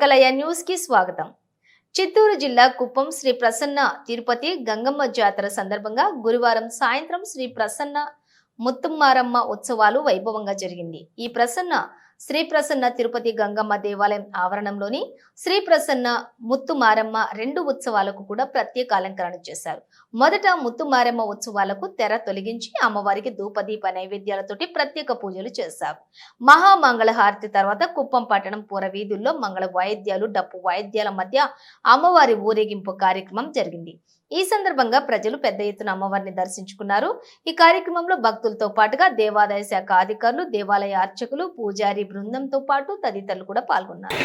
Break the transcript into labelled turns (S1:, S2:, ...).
S1: కలయ న్యూస్కి స్వాగతం. చిత్తూరు జిల్లా కుప్పం శ్రీ ప్రసన్న తిరుపతి గంగమ్మ జాతర సందర్భంగా గురువారం సాయంత్రం శ్రీ ప్రసన్న ముత్తుమ్మారమ్మ ఉత్సవాలు వైభవంగా జరిగింది. ఈ ప్రసన్న శ్రీ ప్రసన్న తిరుపతి గంగమ్మ దేవాలయం ఆవరణంలోని శ్రీ ప్రసన్న ముత్తుమారమ్మ రెండు ఉత్సవాలకు కూడా ప్రత్యేక అలంకరణ చేశారు. మొదట ముత్తుమారమ్మ ఉత్సవాలకు తెర తొలగించి అమ్మవారికి ధూపదీప నైవేద్యాలతోటి ప్రత్యేక పూజలు చేశారు. మహామంగళ హారతి తర్వాత కుప్పం పట్టణం పూరవీధుల్లో మంగళ వాయిద్యాలు డప్పు వాయిద్యాల మధ్య అమ్మవారి ఊరేగింపు కార్యక్రమం జరిగింది. ఈ సందర్భంగా ప్రజలు పెద్ద ఎత్తున అమ్మవారిని దర్శించుకున్నారు. ఈ కార్యక్రమంలో భక్తులతో పాటుగా దేవాదాయ శాఖ అధికారులు దేవాలయ అర్చకులు పూజారి బృందంతో పాటు తదితరులు కూడా పాల్గొన్నారు.